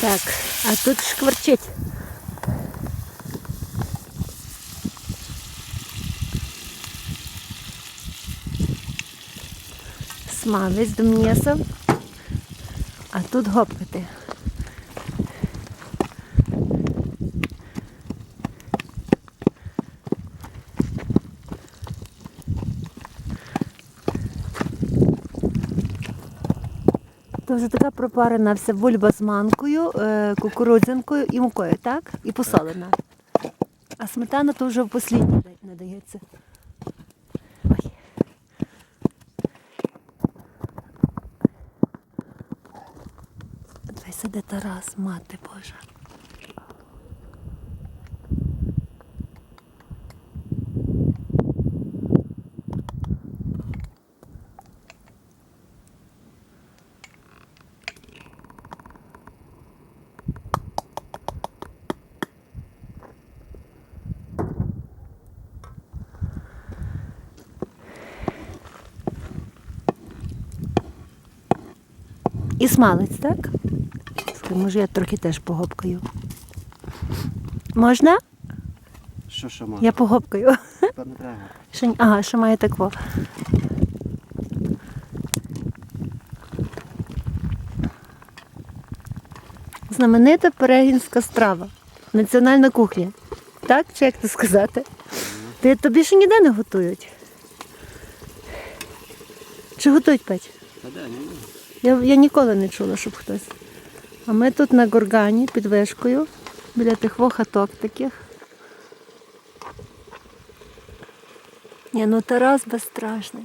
Так, а тут шкварчить. Смалець до м'яса, а тут гопкати. То вже така пропарена вся вульба з манкою, е, кукурудзянкою і мукою, так? І посолена. А сметана то вже в послідній надається. Ой. Давай сиде Тарас, мати Божа. І смалець, так? Може, я трохи теж погопкаю. Можна? Що що можна? Я погопкаю. Тепер не треба. Ще, ага, ще має такво. Знаменита перегінська страва. Національна кухня. Так? Чи як це сказати? Ти тобі ще ніде не готують. Чи готують печ? Та де, ні. Я, я ніколи не чула, щоб хтось. А ми тут на горгані під вишкою, біля тих во хаток таких. Ні, ну Тарас безстрашний.